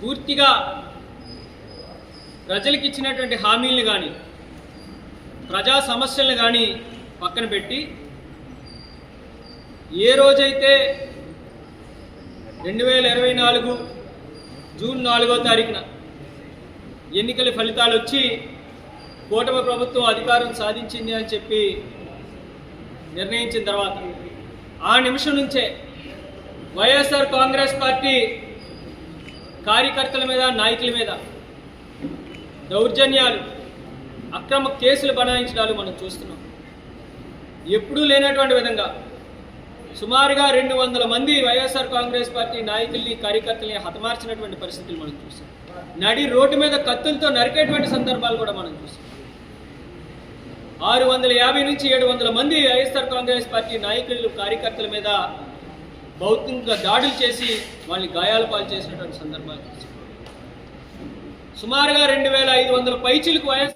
పూర్తిగా ప్రజలకు ఇచ్చినటువంటి హామీలను కానీ ప్రజా సమస్యలను కానీ పక్కన పెట్టి ఏ రోజైతే రెండు వేల ఇరవై నాలుగు జూన్ నాలుగో తారీఖున ఎన్నికల ఫలితాలు వచ్చి కూటమి ప్రభుత్వం అధికారం సాధించింది అని చెప్పి నిర్ణయించిన తర్వాత ఆ నిమిషం నుంచే వైఎస్ఆర్ కాంగ్రెస్ పార్టీ కార్యకర్తల మీద నాయకుల మీద దౌర్జన్యాలు అక్రమ కేసులు బనాయించడాలు మనం చూస్తున్నాం. ఎప్పుడూ లేనటువంటి విధంగా సుమారుగా రెండు వందల మంది వైఎస్ఆర్ కాంగ్రెస్ పార్టీ నాయకుల్ని కార్యకర్తల్ని హతమార్చినటువంటి పరిస్థితులు మనం చూసాం నడి రోడ్డు మీద కత్తులతో నరికేటువంటి సందర్భాలు కూడా మనం చూసాం ఆరు వందల యాభై నుంచి ఏడు వందల మంది వైఎస్ఆర్ కాంగ్రెస్ పార్టీ నాయకులు కార్యకర్తల మీద భౌతికంగా దాడులు చేసి వాళ్ళని గాయాల పాలు చేసినటువంటి సందర్భాలు. సుమారుగా రెండు వేల ఐదు వందల పైచీలకు వైఎస్